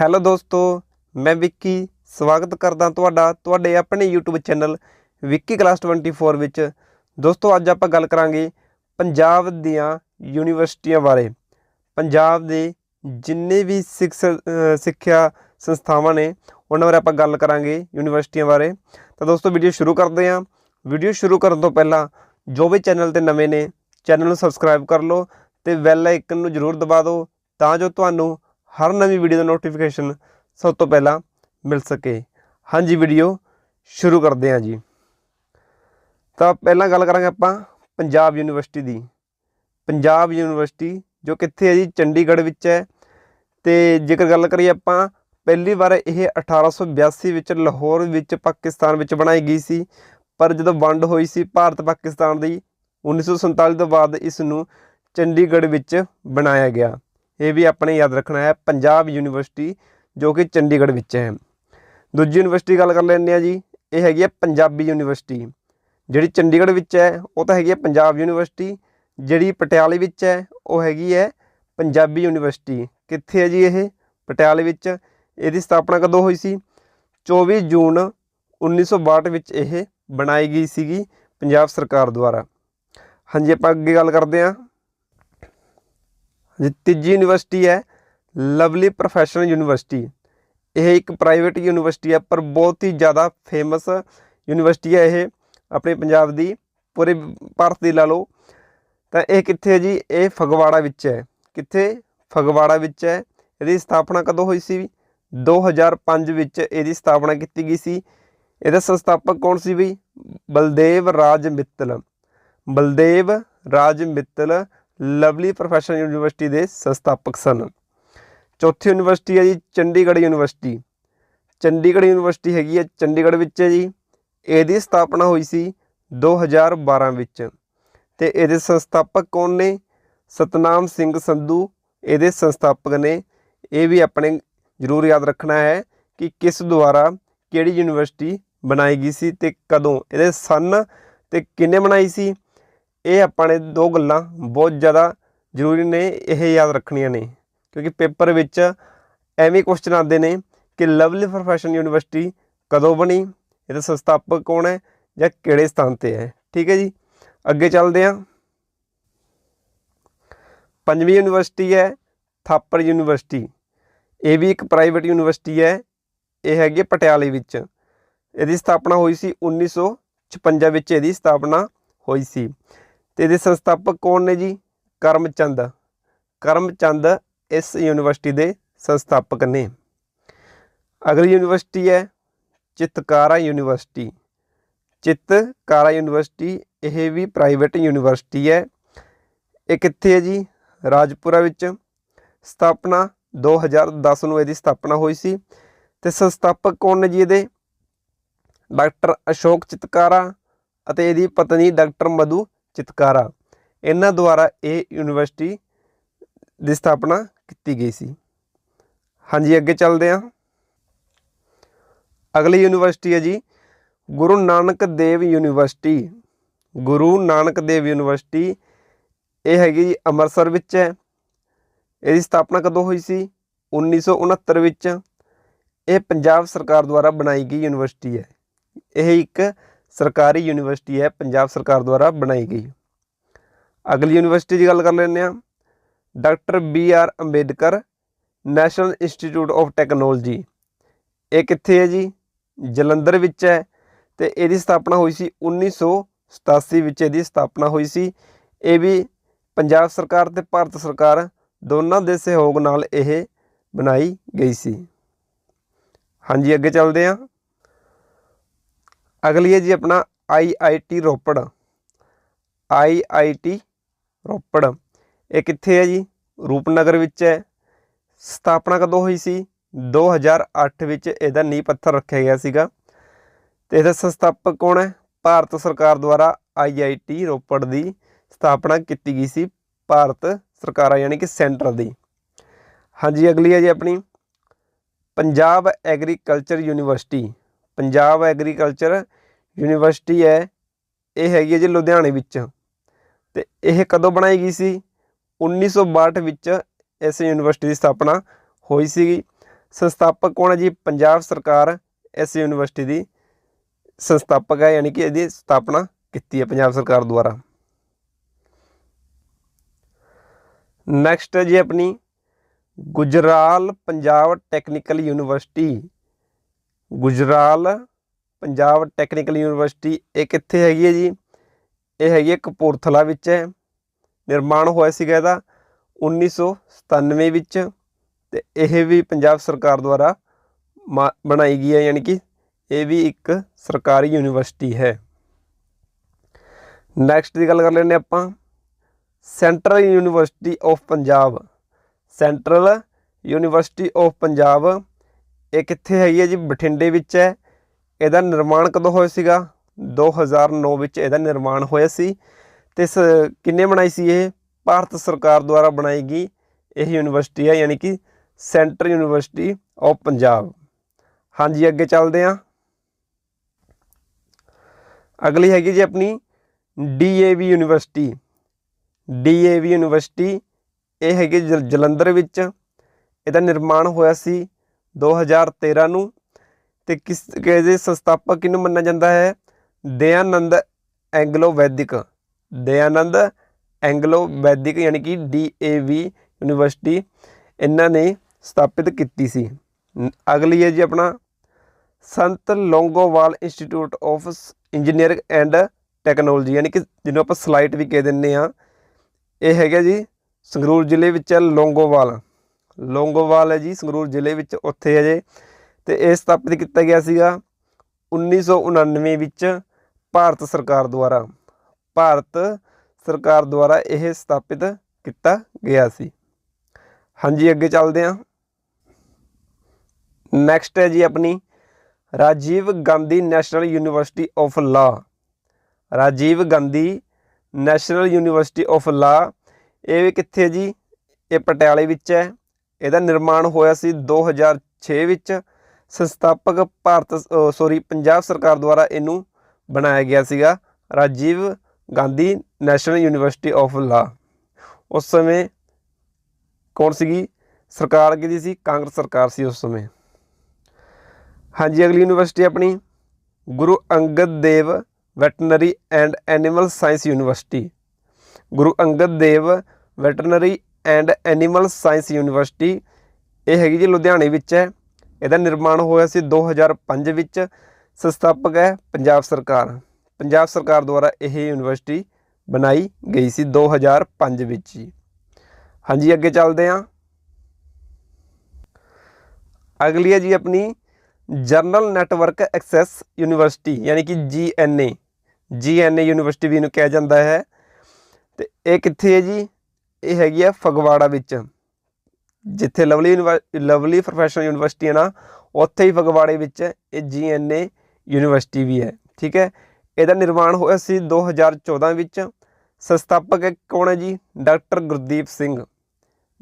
Hello ਦੋਸਤੋ ਮੈਂ ਵਿੱਕੀ ਸਵਾਗਤ ਕਰਦਾ ਤੁਹਾਡਾ ਤੁਹਾਡੇ ਆਪਣੇ YouTube ਚੈਨਲ ਵਿੱਕੀ ਕਲਾਸ 24 ਵਿੱਚ। ਦੋਸਤੋ ਅੱਜ ਆਪਾਂ ਗੱਲ ਕਰਾਂਗੇ ਪੰਜਾਬ ਦੀਆਂ ਯੂਨੀਵਰਸਿਟੀਆਂ ਬਾਰੇ। ਪੰਜਾਬ ਦੇ ਜਿੰਨੇ ਵੀ ਸਿਕਸ- ਅ, ਸਿੱਖਿਆ ਸੰਸਥਾਵਾਂ ਨੇ ਉਹਨਾਂ ਬਾਰੇ ਆਪਾਂ ਗੱਲ ਕਰਾਂਗੇ ਯੂਨੀਵਰਸਿਟੀਆਂ ਬਾਰੇ। ਤਾਂ ਦੋਸਤੋ ਵੀਡੀਓ ਸ਼ੁਰੂ ਕਰਦੇ ਹਾਂ। ਵੀਡੀਓ ਸ਼ੁਰੂ ਕਰਨ ਤੋਂ ਪਹਿਲਾਂ ਜੋ ਵੀ ਚੈਨਲ ਤੇ ਨਵੇਂ ਨੇ ਚੈਨਲ ਨੂੰ ਸਬਸਕ੍ਰਾਈਬ ਕਰ ਲਓ ਤੇ ਬੈਲ ਆਈਕਨ ਨੂੰ ਜ਼ਰੂਰ ਦਬਾ ਦਿਓ ਤਾਂ ਜੋ ਤੁਹਾਨੂੰ ਹਰ ਨਵੀਂ ਵੀਡੀਓ ਦਾ ਨੋਟੀਫਿਕੇਸ਼ਨ ਸਭ ਤੋਂ ਪਹਿਲਾਂ ਮਿਲ ਸਕੇ। ਹਾਂਜੀ ਵੀਡੀਓ ਸ਼ੁਰੂ ਕਰਦੇ ਹਾਂ ਜੀ। ਤਾਂ ਪਹਿਲਾਂ ਗੱਲ ਕਰਾਂਗੇ ਆਪਾਂ ਪੰਜਾਬ ਯੂਨੀਵਰਸਿਟੀ ਦੀ। ਪੰਜਾਬ ਯੂਨੀਵਰਸਿਟੀ ਜੋ ਕਿੱਥੇ ਹੈ ਜੀ? ਚੰਡੀਗੜ੍ਹ ਵਿੱਚ ਹੈ। ਤੇ ਜੇਕਰ ਗੱਲ ਕਰੀਏ ਆਪਾਂ, ਪਹਿਲੀ ਵਾਰ ਇਹ 1882 ਵਿੱਚ ਲਾਹੌਰ ਵਿੱਚ ਪਾਕਿਸਤਾਨ ਵਿੱਚ ਬਣਾਈ ਗਈ ਸੀ। ਪਰ ਜਦੋਂ ਵੰਡ ਹੋਈ ਸੀ ਭਾਰਤ ਪਾਕਿਸਤਾਨ ਦੀ 1947 ਤੋਂ ਬਾਅਦ ਇਸ ਨੂੰ ਚੰਡੀਗੜ੍ਹ ਵਿੱਚ ਬਣਾਇਆ ਗਿਆ। ਇਹ ਵੀ ਆਪਣੇ ਯਾਦ ਰੱਖਣਾ ਹੈ, ਪੰਜਾਬ ਯੂਨੀਵਰਸਿਟੀ ਜੋ ਕਿ ਚੰਡੀਗੜ੍ਹ ਵਿੱਚ ਹੈ। ਦੂਜੀ ਯੂਨੀਵਰਸਿਟੀ ਗੱਲ ਕਰ ਲੈਂਦੇ ਆ ਜੀ, ਇਹ ਹੈਗੀ ਹੈ ਪੰਜਾਬੀ ਯੂਨੀਵਰਸਿਟੀ। ਜਿਹੜੀ ਚੰਡੀਗੜ੍ਹ ਵਿੱਚ ਹੈ, ਉਹ ਤਾਂ ਹੈਗੀ ਹੈ ਪੰਜਾਬ ਯੂਨੀਵਰਸਿਟੀ। ਜਿਹੜੀ ਪਟਿਆਲੇ ਵਿੱਚ ਹੈ, ਉਹ ਹੈਗੀ ਹੈ ਪੰਜਾਬੀ ਯੂਨੀਵਰਸਿਟੀ। ਕਿੱਥੇ ਹੈ ਜੀ ਇਹ? ਪਟਿਆਲੇ ਵਿੱਚ। ਇਹਦੀ ਸਥਾਪਨਾ ਕਦੋਂ ਹੋਈ ਸੀ? 24 ਜੂਨ 1962 ਵਿੱਚ ਇਹ ਬਣਾਈ ਗਈ ਸੀਗੀ ਪੰਜਾਬ ਸਰਕਾਰ ਦੁਆਰਾ। ਹਾਂਜੀ, ਆਪਾਂ ਅੱਗੇ ਗੱਲ ਕਰਦੇ ਹਾਂ। ਤੀਜੀ ਯੂਨੀਵਰਸਿਟੀ ਹੈ, ਲਵਲੀ ਪ੍ਰੋਫੈਸ਼ਨਲ ਯੂਨੀਵਰਸਿਟੀ। ਇਹ ਇੱਕ ਪ੍ਰਾਈਵੇਟ ਯੂਨੀਵਰਸਿਟੀ ਹੈ, ਪਰ ਬਹੁਤ ਹੀ ਜ਼ਿਆਦਾ ਫੇਮਸ ਯੂਨੀਵਰਸਿਟੀ ਹੈ ਇਹ, ਆਪਣੇ ਪੰਜਾਬ ਦੀ, ਪੂਰੇ ਭਾਰਤ ਦੀ ਲਾ ਲਓ। ਤਾਂ ਇਹ ਕਿੱਥੇ ਹੈ ਜੀ? ਇਹ ਫਗਵਾੜਾ ਵਿੱਚ ਹੈ। ਕਿੱਥੇ? ਫਗਵਾੜਾ ਵਿੱਚ ਹੈ। ਇਹਦੀ ਸਥਾਪਨਾ ਕਦੋਂ ਹੋਈ ਸੀ? 2005 ਵਿੱਚ ਇਹਦੀ ਸਥਾਪਨਾ ਕੀਤੀ ਗਈ ਸੀ। ਇਹਦਾ ਸੰਸਥਾਪਕ ਕੌਣ ਸੀ ਬਈ? Baldev Raj Mittal. Baldev Raj Mittal Lovely Professional University ਦੇ ਸੰਸਥਾਪਕ ਸਨ। ਚੌਥੀ ਯੂਨੀਵਰਸਿਟੀ ਹੈ ਜੀ, ਚੰਡੀਗੜ੍ਹ ਯੂਨੀਵਰਸਿਟੀ। ਚੰਡੀਗੜ੍ਹ ਯੂਨੀਵਰਸਿਟੀ ਹੈਗੀ ਹੈ, ਚੰਡੀਗੜ੍ਹ ਵਿੱਚ ਹੈ ਜੀ। ਇਹਦੀ ਸਥਾਪਨਾ ਹੋਈ ਸੀ 2012 ਵਿੱਚ। ਤੇ ਇਹਦੇ ਸੰਸਥਾਪਕ ਕੌਣ ਨੇ? ਸਤਨਾਮ ਸਿੰਘ ਸੰਧੂ। ਇਹਦੇ ਸੰਸਥਾਪਕ ਨੇ। ਇਹ ਵੀ ਆਪਣੇ ਜ਼ਰੂਰ ਯਾਦ ਰੱਖਣਾ ਹੈ ਕਿ ਕਿਸ ਦੁਆਰਾ ਕਿਹੜੀ ਯੂਨੀਵਰਸਿਟੀ ਬਣਾਈ ਗਈ ਸੀ ਤੇ ਕਦੋਂ, ਇਹਦੇ ਸਨ ਤੇ ਕਿੰਨੇ ਬਣਾਈ ਸੀ? ਇਹ ਆਪਾਂ ਨੇ ਦੋ ਗੱਲਾਂ ਬਹੁਤ ਜ਼ਿਆਦਾ ਜ਼ਰੂਰੀ ਨੇ, ਇਹ ਯਾਦ ਰੱਖਣੀਆਂ ਨੇ। ਕਿਉਂਕਿ ਪੇਪਰ ਵਿੱਚ ਐਵੇਂ ਕੁਐਸਚਨ ਆਉਂਦੇ ਨੇ ਕਿ ਲਵਲੀ ਪ੍ਰੋਫੈਸ਼ਨ ਯੂਨੀਵਰਸਿਟੀ ਕਦੋਂ ਬਣੀ, ਇਹਦਾ ਸੰਸਥਾਪਕ ਕੌਣ ਹੈ ਜਾਂ ਕਿਹੜੇ ਸਥਾਨ ਤੇ ਹੈ। ਠੀਕ ਹੈ ਜੀ? ਅੱਗੇ ਚੱਲਦੇ ਹਾਂ। ਪੰਜਵੀਂ ਯੂਨੀਵਰਸਿਟੀ ਹੈ ਥਾਪਰ ਯੂਨੀਵਰਸਿਟੀ। ਇਹ ਵੀ ਇੱਕ ਪ੍ਰਾਈਵੇਟ ਯੂਨੀਵਰਸਿਟੀ ਹੈ, ਇਹ ਹੈਗੀ ਪਟਿਆਲੇ ਵਿੱਚ। ਇਹਦੀ ਸਥਾਪਨਾ ਹੋਈ ਸੀ 1956 ਵਿੱਚ, ਇਹਦੀ ਸਥਾਪਨਾ ਹੋਈ ਸੀ। ਤੇ ਇਹਦੇ ਸੰਸਥਾਪਕ ਕੌਣ ਨੇ ਜੀ? ਕਰਮਚੰਦ। ਕਰਮਚੰਦ ਇਸ ਯੂਨੀਵਰਸਿਟੀ ਦੇ ਸੰਸਥਾਪਕ ਨੇ। ਅਗਲੀ ਯੂਨੀਵਰਸਿਟੀ ਹੈ ਚਿਤਕਾਰਾ ਯੂਨੀਵਰਸਿਟੀ। ਚਿਤਕਾਰਾ ਯੂਨੀਵਰਸਿਟੀ, ਇਹ ਵੀ ਪ੍ਰਾਈਵੇਟ ਯੂਨੀਵਰਸਿਟੀ ਹੈ। ਇਹ ਕਿੱਥੇ ਹੈ ਜੀ? ਰਾਜਪੁਰਾ ਵਿੱਚ। ਸਥਾਪਨਾ 2010 ਨੂੰ ਇਹਦੀ ਸਥਾਪਨਾ ਹੋਈ ਸੀ। ਤੇ ਸੰਸਥਾਪਕ ਕੌਣ ਨੇ ਜੀ ਇਹਦੇ? ਡਾਕਟਰ ਅਸ਼ੋਕ ਚਿਤਕਾਰਾ ਅਤੇ ਇਹਦੀ ਪਤਨੀ ਡਾਕਟਰ ਮਧੂ ਚਿਤਕਾਰਾ। ਇਹਨਾਂ ਦੁਆਰਾ ਇਹ ਯੂਨੀਵਰਸਿਟੀ ਦੀ ਸਥਾਪਨਾ ਕੀਤੀ ਗਈ ਸੀ। ਹਾਂਜੀ, ਅੱਗੇ ਚੱਲਦੇ ਹਾਂ। ਅਗਲੀ ਯੂਨੀਵਰਸਿਟੀ ਹੈ ਜੀ, ਗੁਰੂ ਨਾਨਕ ਦੇਵ ਯੂਨੀਵਰਸਿਟੀ। ਗੁਰੂ ਨਾਨਕ ਦੇਵ ਯੂਨੀਵਰਸਿਟੀ, ਇਹ ਹੈਗੀ ਜੀ ਅੰਮ੍ਰਿਤਸਰ ਵਿੱਚ ਹੈ। ਇਹਦੀ ਸਥਾਪਨਾ ਕਦੋਂ ਹੋਈ ਸੀ? 1969 ਵਿੱਚ। ਇਹ ਪੰਜਾਬ ਸਰਕਾਰ ਦੁਆਰਾ ਬਣਾਈ ਗਈ ਯੂਨੀਵਰਸਿਟੀ ਹੈ। ਇਹ ਇੱਕ ਸਰਕਾਰੀ ਯੂਨੀਵਰਸਿਟੀ ਹੈ, ਪੰਜਾਬ ਸਰਕਾਰ ਦੁਆਰਾ ਬਣਾਈ ਗਈ। ਅਗਲੀ ਯੂਨੀਵਰਸਿਟੀ ਦੀ ਗੱਲ ਕਰ ਲੈਂਦੇ ਹਾਂ। Doctor B R Ambedkar National Institute of Technology. ਇਹ ਕਿੱਥੇ ਹੈ ਜੀ? ਜਲੰਧਰ ਵਿੱਚ ਹੈ ਤੇ ਇਹਦੀ ਸਥਾਪਨਾ ਹੋਈ ਸੀ 1987 ਵਿੱਚ ਇਹਦੀ ਸਥਾਪਨਾ ਹੋਈ ਸੀ। ਇਹ ਵੀ ਪੰਜਾਬ ਸਰਕਾਰ ਤੇ ਭਾਰਤ ਸਰਕਾਰ ਦੋਨਾਂ ਦੇ ਸਹਿਯੋਗ ਨਾਲ ਇਹ ਬਣਾਈ ਗਈ ਸੀ। ਹਾਂਜੀ, ਅੱਗੇ ਚੱਲਦੇ ਹਾਂ। ਅਗਲੀ ਹੈ ਜੀ ਆਪਣਾ ਆਈਆਈਟੀ ਰੋਪੜ। ਆਈਆਈਟੀ ਰੋਪੜ। ਇਹ ਕਿੱਥੇ ਹੈ ਜੀ? ਰੂਪਨਗਰ ਵਿੱਚ ਹੈ। ਸਥਾਪਨਾ ਕਦੋਂ ਹੋਈ ਸੀ? 2008 ਵਿੱਚ ਇਹਦਾ ਨੀਂਹ ਪੱਥਰ ਰੱਖਿਆ ਗਿਆ ਸੀਗਾ। ਤੇ ਇਹਦਾ ਸੰਸਥਾਪਕ ਕੌਣ ਹੈ? ਭਾਰਤ ਸਰਕਾਰ ਦੁਆਰਾ ਆਈਆਈਟੀ ਰੋਪੜ ਦੀ ਸਥਾਪਨਾ ਕੀਤੀ ਗਈ ਸੀ। ਭਾਰਤ ਸਰਕਾਰ ਯਾਨੀ ਕਿ ਸੈਂਟਰ ਦੀ। ਹਾਂਜੀ, ਅਗਲੀ ਹੈ ਜੀ ਆਪਣੀ। Punjab Agriculture University. Punjab Agriculture University ਹੈ, ਇਹ ਹੈਗੀ ਹੈ ਜੀ ਲੁਧਿਆਣੇ ਵਿੱਚ। ਤੇ ਇਹ ਕਦੋਂ ਬਣਾਈ ਗਈ ਸੀ? 1962 ਵਿੱਚ ਇਸ ਯੂਨੀਵਰਸਿਟੀ ਦੀ ਸਥਾਪਨਾ ਹੋਈ ਸੀਗੀ। ਸੰਸਥਾਪਕ ਕੌਣ ਹੈ ਜੀ? ਪੰਜਾਬ ਸਰਕਾਰ ਇਸ ਯੂਨੀਵਰਸਿਟੀ ਦੀ ਸੰਸਥਾਪਕ ਹੈ, ਯਾਨੀ ਕਿ ਇਹਦੀ ਸਥਾਪਨਾ ਕੀਤੀ ਹੈ ਪੰਜਾਬ ਸਰਕਾਰ ਦੁਆਰਾ। ਨੈਕਸਟ ਹੈ ਜੀ ਆਪਣੀ Gujral Punjab Technical University Gujral, Punjab Technical University, ਇਹ ਕਿੱਥੇ ਹੈਗੀ ਹੈ ਜੀ? ਇਹ ਹੈਗੀ ਹੈ ਕਪੂਰਥਲਾ ਵਿੱਚ ਹੈ। ਨਿਰਮਾਣ ਹੋਇਆ ਸੀਗਾ ਇਹਦਾ 1997 ਵਿੱਚ ਤੇ ਇਹ ਵੀ ਪੰਜਾਬ ਸਰਕਾਰ ਦੁਆਰਾ ਮਾ- ਬਣਾਈ ਗਈ ਹੈ, ਯਾਨੀ ਕਿ ਇਹ ਵੀ ਇੱਕ ਸਰਕਾਰੀ ਯੂਨੀਵਰਸਿਟੀ ਹੈ। ਨੈਕਸਟ ਦੀ ਗੱਲ ਕਰ ਲੈਂਦੇ ਆਪਾਂ। Central University of Punjab Central University of Punjab ਇਹ ਕਿੱਥੇ ਹੈਗੀ ਹੈ ਜੀ? ਬਠਿੰਡੇ ਵਿੱਚ ਹੈ। ਇਹਦਾ ਨਿਰਮਾਣ ਕਦੋਂ ਹੋਇਆ ਸੀਗਾ? 2009 ਵਿੱਚ ਇਹਦਾ ਨਿਰਮਾਣ ਹੋਇਆ ਸੀ। ਤੇ ਸ- ਕਿੰਨੇ ਬਣਾਈ ਸੀ ਇਹ? ਭਾਰਤ ਸਰਕਾਰ ਦੁਆਰਾ ਬਣਾਈ ਗਈ ਇਹ ਯੂਨੀਵਰਸਿਟੀ ਹੈ, ਯਾਨੀ ਕਿ ਸੈਂਟਰ ਯੂਨੀਵਰਸਿਟੀ ਆਫ ਪੰਜਾਬ। ਹਾਂਜੀ, ਅੱਗੇ ਚੱਲਦੇ ਹਾਂ। ਅਗਲੀ ਹੈਗੀ ਜੀ ਆਪਣੀ ਡੀਏਵੀ ਯੂਨੀਵਰਸਿਟੀ। ਡੀਏਵੀ ਯੂਨੀਵਰਸਿਟੀ ਇਹ ਹੈਗੀ ਜਲ- ਜਲੰਧਰ ਵਿੱਚ। ਇਹਦਾ ਨਿਰਮਾਣ ਹੋਇਆ ਸੀ 2013 ਨੂੰ ਤੇ ਕਿਸ ਕਿਹਦੇ ਸੰਸਥਾਪਕ ਕਿਹਨੂੰ ਮੰਨਿਆ ਜਾਂਦਾ ਹੈ? ਦਇਆਨੰਦ ਐਂਗਲੋ ਵੈਦਿਕ ਦਇਆਨੰਦ ਐਂਗਲੋ ਵੈਦਿਕ ਯਾਨੀ ਕਿ ਡੀਏਵੀ ਯੂਨੀਵਰਸਿਟੀ ਇਹਨਾਂ ਨੇ ਸਥਾਪਿਤ ਕੀਤੀ ਸੀ। ਅਗਲੀ ਹੈ ਜੀ ਆਪਣਾ। Sant Longowal Institute of Engineering and Technology ਯਾਨੀ ਕਿ ਜਿਹਨੂੰ ਆਪਾਂ ਸਲਾਈਟ ਵੀ ਕਹਿ ਦਿੰਦੇ ਆ ਇਹ ਹੈਗਾ ਜੀ ਸੰਗਰੂਰ ਜ਼ਿਲ੍ਹੇ ਵਿੱਚ ਹੈ ਲੋਂਗੋਵਾਲ। ਲੋਂਗੋਵਾਲ ਹੈ ਜੀ, ਸੰਗਰੂਰ ਜ਼ਿਲ੍ਹੇ ਵਿੱਚ ਉੱਥੇ ਹੈ ਜੇ। ਤੇ ਇਹ ਸਥਾਪਿਤ ਕੀਤਾ ਗਿਆ ਸੀਗਾ 1999 ਵਿੱਚ ਭਾਰਤ ਸਰਕਾਰ ਦੁਆਰਾ। ਭਾਰਤ ਸਰਕਾਰ ਦੁਆਰਾ ਇਹ ਸਥਾਪਿਤ ਕੀਤਾ ਗਿਆ ਸੀ। ਹਾਂਜੀ, ਅੱਗੇ ਚੱਲਦੇ ਹਾਂ। ਨੈਕਸਟ ਹੈ ਜੀ ਆਪਣੀ, Rajiv Gandhi National University of Law Rajiv Gandhi National University of Law ਇਹ ਵੀ ਕਿੱਥੇ ਹੈ ਜੀ? ਇਹ ਪਟਿਆਲੇ ਵਿੱਚ ਹੈ। ਇਹਦਾ ਨਿਰਮਾਣ ਹੋਇਆ ਸੀ 2006 ਵਿੱਚ। ਸੰਸਥਾਪਕ ਭਾਰਤ ਸੌਰੀ ਪੰਜਾਬ ਸਰਕਾਰ ਦੁਆਰਾ ਇਹਨੂੰ ਬਣਾਇਆ ਗਿਆ ਸੀਗਾ Rajiv Gandhi National University of Law. ਉਸ ਸਮੇਂ ਕੌਣ ਸੀਗੀ? ਸਰਕਾਰ ਕਿਹਦੀ ਸੀ, ਕਾਂਗਰਸ ਸਰਕਾਰ ਸੀ ਉਸ ਸਮੇਂ। ਹਾਂਜੀ, ਅਗਲੀ ਯੂਨੀਵਰਸਿਟੀ ਆਪਣੀ, Guru Angad Dev Veterinary and Animal Science University. Guru Angad Dev Veterinary and Animal Science University. ਇਹ ਹੈਗੀ ਜੀ ਲੁਧਿਆਣੇ ਵਿੱਚ ਹੈ। ਇਹਦਾ ਨਿਰਮਾਣ ਹੋਇਆ ਸੀ 2005 ਵਿੱਚ। ਸੰਸਥਾਪਕ ਹੈ ਪੰਜਾਬ ਸਰਕਾਰ। ਪੰਜਾਬ ਸਰਕਾਰ ਦੁਆਰਾ ਇਹ ਯੂਨੀਵਰਸਿਟੀ ਬਣਾਈ ਗਈ ਸੀ 2005 ਵਿੱਚ ਜੀ। ਹਾਂਜੀ, ਅੱਗੇ ਚੱਲਦੇ ਹਾਂ। ਅਗਲੀ ਹੈ ਜੀ ਆਪਣੀ ਜਰਨਲ ਨੈਟਵਰਕ ਐਕਸੈਸ ਯੂਨੀਵਰਸਿਟੀ, ਯਾਨੀ ਕਿ ਜੀਐਨਏ ਜੀਐਨਏ ਯੂਨੀਵਰਸਿਟੀ ਵੀ ਇਹਨੂੰ ਕਿਹਾ ਜਾਂਦਾ ਹੈ। ਤੇ ਇਹ ਕਿੱਥੇ ਹੈ ਜੀ? ਇਹ ਹੈਗੀ ਆ ਫਗਵਾੜਾ ਵਿੱਚ। ਜਿੱਥੇ Lovely University- Lovely Professional University ਹੈ ਨਾ, ਉੱਥੇ ਹੀ ਫਗਵਾੜੇ ਵਿੱਚ ਇਹ ਜੀਐਨਏ ਯੂਨੀਵਰਸਿਟੀ ਵੀ ਹੈ, ਠੀਕ ਹੈ? ਇਹਦਾ ਨਿਰਮਾਣ ਹੋਇਆ ਸੀ 2014 ਵਿੱਚ। ਸੰਸਥਾਪਕ ਕੌਣ ਹੈ ਜੀ? ਡਾਕਟਰ ਗੁਰਦੀਪ ਸਿੰਘ।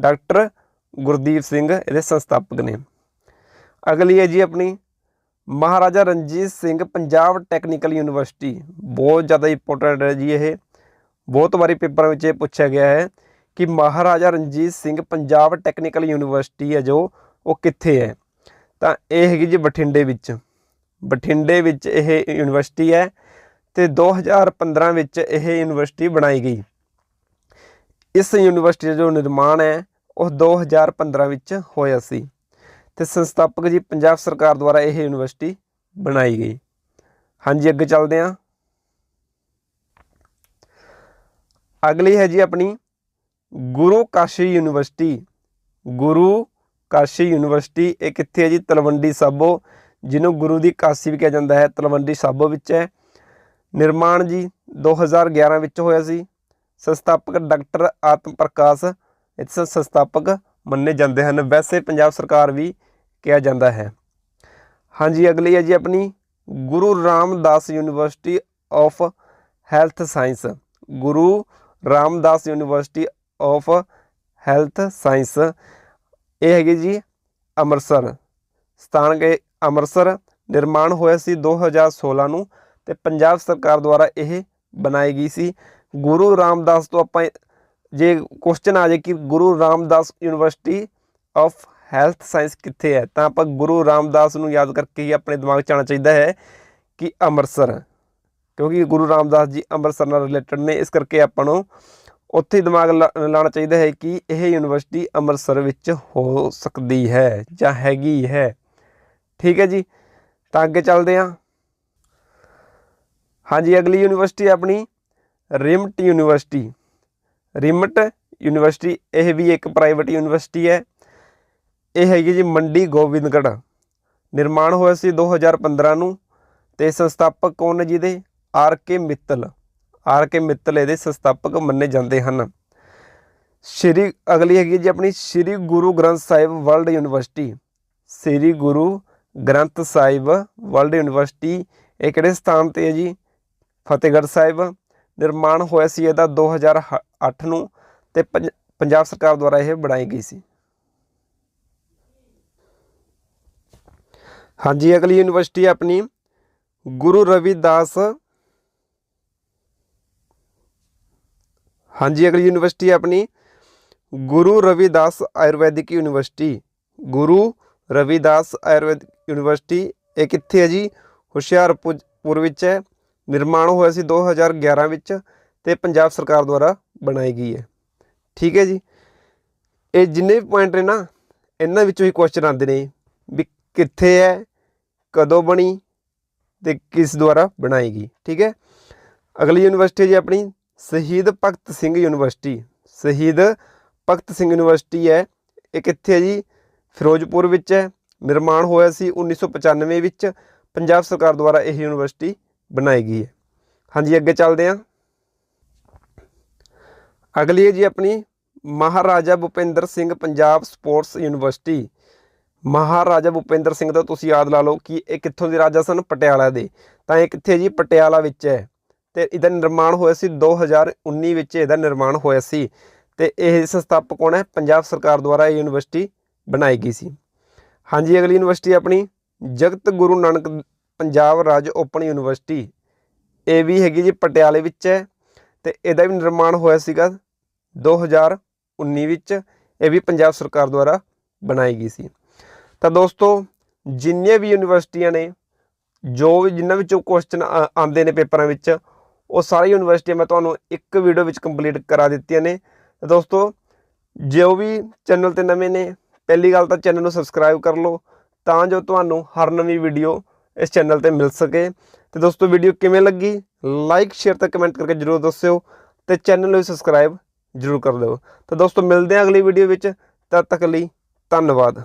ਡਾਕਟਰ ਗੁਰਦੀਪ ਸਿੰਘ ਇਹਦੇ ਸੰਸਥਾਪਕ ਨੇ। ਅਗਲੀ ਹੈ ਜੀ ਆਪਣੀ, ਮਹਾਰਾਜਾ ਰਣਜੀਤ ਸਿੰਘ ਪੰਜਾਬ ਟੈਕਨੀਕਲ ਯੂਨੀਵਰਸਿਟੀ ਬਹੁਤ ਜ਼ਿਆਦਾ ਇੰਪੋਰਟੈਂਟ ਹੈ ਜੀ ਇਹ। ਬਹੁਤ ਵਾਰੀ ਪੇਪਰਾਂ ਵਿੱਚ ਇਹ ਪੁੱਛਿਆ ਗਿਆ ਹੈ ਕਿ ਮਹਾਰਾਜਾ ਰਣਜੀਤ ਸਿੰਘ ਪੰਜਾਬ ਟੈਕਨੀਕਲ ਯੂਨੀਵਰਸਿਟੀ ਹੈ ਜੋ, ਉਹ ਕਿੱਥੇ ਹੈ? ਤਾਂ ਇਹ ਹੈਗੀ ਜੀ ਬਠਿੰਡੇ ਵਿੱਚ। ਬਠਿੰਡੇ ਵਿੱਚ ਇਹ ਯੂਨੀਵਰਸਿਟੀ ਹੈ ਤੇ 2015 ਵਿੱਚ ਇਹ ਯੂਨੀਵਰਸਿਟੀ ਬਣਾਈ ਗਈ। ਇਸ ਯੂਨੀਵਰਸਿਟੀ ਦਾ ਜੋ ਨਿਰਮਾਣ ਹੈ, ਉਹ 2015 ਵਿੱਚ ਹੋਇਆ ਸੀ ਤੇ ਸੰਸਥਾਪਕ ਜੀ ਪੰਜਾਬ ਸਰਕਾਰ ਦੁਆਰਾ ਇਹ ਯੂਨੀਵਰਸਿਟੀ ਬਣਾਈ ਗਈ। ਹਾਂਜੀ, ਅੱਗੇ ਚੱਲਦੇ ਹਾਂ। ਅਗਲੀ ਹੈ ਜੀ ਆਪਣੀ ਗੁਰੂ ਕਾਸ਼ੀ ਯੂਨੀਵਰਸਿਟੀ, ਗੁਰੂ ਕਾਸ਼ੀ ਯੂਨੀਵਰਸਿਟੀ, ਇਹ ਕਿੱਥੇ ਹੈ ਜੀ? ਤਲਵੰਡੀ ਸਾਬੋ, ਜਿਹਨੂੰ ਗੁਰੂ ਦੀ ਕਾਸ਼ੀ ਵੀ ਕਿਹਾ ਜਾਂਦਾ ਹੈ। ਤਲਵੰਡੀ ਸਾਬੋ ਵਿੱਚ ਹੈ। ਨਿਰਮਾਣ ਜੀ 2011 ਵਿੱਚ ਹੋਇਆ ਸੀ। ਸੰਸਥਾਪਕ ਡਾਕਟਰ ਆਤਮ ਪ੍ਰਕਾਸ਼ ਇਸ ਸੰਸਥਾਪਕ ਮੰਨੇ ਜਾਂਦੇ ਹਨ। ਵੈਸੇ ਪੰਜਾਬ ਸਰਕਾਰ ਵੀ ਕਿਹਾ ਜਾਂਦਾ ਹੈ। ਹਾਂਜੀ, ਅਗਲੀ ਹੈ ਜੀ ਆਪਣੀ। Guru Ramdas University of Health Science. Guru Ramdas University of Health Science ਇਹ ਹੈਗੇ ਜੀ ਅੰਮ੍ਰਿਤਸਰ। ਸਥਾਨ ਗਏ ਅੰਮ੍ਰਿਤਸਰ ਨਿਰਮਾਣ ਹੋਇਆ ਸੀ 2016 ਨੂੰ ਤੇ ਪੰਜਾਬ ਸਰਕਾਰ ਦੁਆਰਾ ਇਹ ਬਣਾਈ ਗਈ ਸੀ। ਗੁਰੂ ਰਾਮਦਾਸ ਤੋਂ ਆਪਾਂ ਜੇ ਕੁਐਸਚਨ ਆ ਜਾਏ ਕਿ Guru Ramdas University of Health Science ਕਿੱਥੇ ਹੈ, ਤਾਂ ਆਪਾਂ ਗੁਰੂ ਰਾਮਦਾਸ ਨੂੰ ਯਾਦ ਕਰਕੇ ਹੀ ਆਪਣੇ ਦਿਮਾਗ 'ਚ ਆਉਣਾ ਚਾਹੀਦਾ ਹੈ ਕਿ ਅੰਮ੍ਰਿਤਸਰ। ਕਿਉਂਕਿ ਗੁਰੂ ਰਾਮਦਾਸ ਜੀ ਅੰਮ੍ਰਿਤਸਰ ਨਾਲ ਰਿਲੇਟਡ ਨੇ, ਇਸ ਕਰਕੇ ਆਪਾਂ ਨੂੰ ਉੱਥੇ ਹੀ ਦਿਮਾਗ ਲਾ- ਲਾਉਣਾ ਚਾਹੀਦਾ ਹੈ ਕਿ ਇਹ ਯੂਨੀਵਰਸਿਟੀ ਅੰਮ੍ਰਿਤਸਰ ਵਿੱਚ ਹੋ ਸਕਦੀ ਹੈ ਜਾਂ ਹੈਗੀ ਹੈ। ਠੀਕ ਹੈ ਜੀ, ਤਾਂ ਅੱਗੇ ਚੱਲਦੇ ਹਾਂ। ਹਾਂਜੀ, ਅਗਲੀ ਯੂਨੀਵਰਸਿਟੀ ਆਪਣੀ ਰਿਮਟ ਯੂਨੀਵਰਸਿਟੀ। ਰਿਮਟ ਯੂਨੀਵਰਸਿਟੀ, ਇਹ ਵੀ ਇੱਕ ਪ੍ਰਾਈਵੇਟ ਯੂਨੀਵਰਸਿਟੀ ਹੈ। ਇਹ ਹੈਗੀ ਜੀ ਮੰਡੀ ਗੋਬਿੰਦਗੜ੍ਹ। ਨਿਰਮਾਣ ਹੋਇਆ ਸੀ 2015 ਨੂੰ ਤੇ ਸੰਸਥਾਪਕ ਕੌਣ ਨੇ ਜਿਹਦੇ R K Mittal. R K Mittal ਇਹਦੇ ਸੰਸਥਾਪਕ ਮੰਨੇ ਜਾਂਦੇ ਹਨ। ਸ਼੍ਰੀ, ਅਗਲੀ ਹੈਗੀ ਜੀ ਆਪਣੀ Shri Guru Granth Sahib World University. Shri Guru Granth Sahib World University, ਇਹ ਕਿਹੜੇ ਸਥਾਨ ਤੇ ਹੈ ਜੀ? ਫਤਿਹਗੜ੍ਹ ਸਾਹਿਬ। ਨਿਰਮਾਣ ਹੋਇਆ ਸੀ ਇਹਦਾ 2008 ਨੂੰ ਤੇ ਪੰਜਾਬ ਸਰਕਾਰ ਦੁਆਰਾ ਇਹ ਬਣਾਈ ਗਈ ਸੀ। ਹਾਂਜੀ, ਅਗਲੀ ਯੂਨੀਵਰਸਿਟੀ ਆਪਣੀ ਗੁਰੂ ਰਵਿਦਾਸ ਹਾਂਜੀ, ਅਗਲੀ ਯੂਨੀਵਰਸਿਟੀ ਆਪਣੀ ਗੁਰੂ ਰਵਿਦਾਸ ਆਯੁਰਵੈਦਿਕ ਯੂਨੀਵਰਸਿਟੀ। ਗੁਰੂ ਰਵਿਦਾਸ ਆਯੁਰਵੈਦਿਕ ਯੂਨੀਵਰਸਿਟੀ, ਇਹ ਕਿੱਥੇ ਹੈ ਜੀ? ਹੁਸ਼ਿਆਰਪੁਰ, ਪੁਰ ਵਿੱਚ ਹੈ। ਨਿਰਮਾਣ ਹੋਇਆ ਸੀ 2011 ਵਿੱਚ ਤੇ ਪੰਜਾਬ ਸਰਕਾਰ ਦੁਆਰਾ ਬਣਾਈ ਗਈ ਹੈ। ਠੀਕ ਹੈ ਜੀ। ਇਹ ਜਿੰਨੇ ਵੀ ਪੁਆਇੰਟ ਨੇ ਨਾ, ਇਹਨਾਂ ਵਿੱਚੋਂ ਹੀ ਕੁਐਸਚਨ ਆਉਂਦੇ ਨੇ ਵੀ ਕਿੱਥੇ ਹੈ, ਕਦੋਂ ਬਣੀ ਤੇ ਕਿਸ ਦੁਆਰਾ ਬਣਾਈ ਗਈ। ਠੀਕ ਹੈ। ਅਗਲੀ ਯੂਨੀਵਰਸਿਟੀ ਹੈ ਜੀ ਆਪਣੀ ਸ਼ਹੀਦ ਭਗਤ ਸਿੰਘ ਯੂਨੀਵਰਸਿਟੀ। ਸ਼ਹੀਦ ਭਗਤ ਸਿੰਘ ਯੂਨੀਵਰਸਿਟੀ ਹੈ। ਇਹ ਕਿੱਥੇ ਹੈ ਜੀ? ਫਿਰੋਜ਼ਪੁਰ ਵਿੱਚ ਹੈ। ਨਿਰਮਾਣ ਹੋਇਆ ਸੀ 1995 ਵਿੱਚ। ਪੰਜਾਬ ਸਰਕਾਰ ਦੁਆਰਾ ਇਹ ਯੂਨੀਵਰਸਿਟੀ ਬਣਾਈ ਗਈ ਹੈ। ਹਾਂਜੀ, ਅੱਗੇ ਚੱਲਦੇ ਹਾਂ। ਅਗਲੀ ਹੈ ਜੀ ਆਪਣੀ ਮਹਾਰਾਜਾ ਭੁਪਿੰਦਰ ਸਿੰਘ ਪੰਜਾਬ ਸਪੋਰਟਸ ਯੂਨੀਵਰਸਿਟੀ। ਮਹਾਰਾਜਾ ਭੁਪਿੰਦਰ ਸਿੰਘ ਦਾ ਤੁਸੀਂ ਯਾਦ ਲਾ ਲਓ ਕਿ ਇਹ ਕਿੱਥੋਂ ਦੇ ਰਾਜਾ ਸਨ? ਪਟਿਆਲਾ ਦੇ। ਤਾਂ ਇਹ ਕਿੱਥੇ ਜੀ? ਪਟਿਆਲਾ ਵਿੱਚ ਹੈ। ਤੇ ਇਹਦਾ ਨਿਰਮਾਣ ਹੋਇਆ ਸੀ 2019 ਵਿੱਚ ਇਹਦਾ ਨਿਰਮਾਣ ਹੋਇਆ ਸੀ। ਤੇ ਇਹ ਸੰਸਥਾਪਕ ਕੌਣ ਹੈ? ਪੰਜਾਬ ਸਰਕਾਰ ਦੁਆਰਾ ਇਹ ਯੂਨੀਵਰਸਿਟੀ ਬਣਾਈ ਗਈ ਸੀ। ਹਾਂਜੀ, ਅਗਲੀ ਯੂਨੀਵਰਸਿਟੀ ਆਪਣੀ ਜਗਤ ਗੁਰੂ ਨਾਨਕ ਪੰਜਾਬ ਰਾਜ ਓਪਨ ਯੂਨੀਵਰਸਿਟੀ। ਇਹ ਵੀ ਹੈਗੀ ਜੀ ਪਟਿਆਲੇ ਵਿੱਚ ਹੈ ਤੇ ਇਹਦਾ ਵੀ ਨਿਰਮਾਣ ਹੋਇਆ ਸੀਗਾ 2019 ਵਿੱਚ। ਇਹ ਵੀ ਪੰਜਾਬ ਸਰਕਾਰ ਦੁਆਰਾ ਬਣਾਈ ਗਈ ਸੀ। ਤਾਂ ਦੋਸਤੋ, ਜਿੰਨੀਆਂ ਵੀ ਯੂਨੀਵਰਸਿਟੀਆਂ ਨੇ, ਜੋ ਵੀ ਜਿਨ੍ਹਾਂ ਵਿੱਚੋਂ ਕੁਐਸਚਨ ਆਉਂਦੇ ਨੇ ਪੇਪਰਾਂ ਵਿੱਚ ਉਹ ਸਾਰੀ ਯੂਨੀਵਰਸਿਟੀਆਂ ਮੈਂ ਤੁਹਾਨੂੰ ਇੱਕ ਵੀਡੀਓ ਵਿੱਚ ਕੰਪਲੀਟ ਕਰਾ ਦਿੱਤੀਆਂ ਨੇ। ਦੋਸਤੋ, ਜੋ ਵੀ ਚੈਨਲ ਤੇ ਨਵੇਂ ਨੇ, ਪਹਿਲੀ ਗੱਲ ਤਾਂ ਚੈਨਲ ਨੂੰ ਸਬਸਕ੍ਰਾਈਬ ਕਰ ਲਓ, ਤਾਂ ਜੋ ਤੁਹਾਨੂੰ ਹਰ ਨਵੀਂ ਵੀਡੀਓ ਇਸ ਚੈਨਲ ਤੇ ਮਿਲ ਸਕੇ। ਤੇ ਦੋਸਤੋ ਵੀਡੀਓ ਕਿਵੇਂ ਲੱਗੀ? ਲਾਈਕ ਸ਼ੇਅਰ ਤੇ ਕਮੈਂਟ ਕਰਕੇ ਜਰੂਰ ਦੱਸਿਓ ਤੇ ਚੈਨਲ ਨੂੰ ਸਬਸਕ੍ਰਾਈਬ ਜਰੂਰ ਕਰ ਦਿਓ। ਤਾਂ ਦੋਸਤੋ, ਮਿਲਦੇ ਹਾਂ ਅਗਲੀ ਵੀਡੀਓ ਵਿੱਚ। ਤਦ ਤੱਕ ਲਈ ਧੰਨਵਾਦ।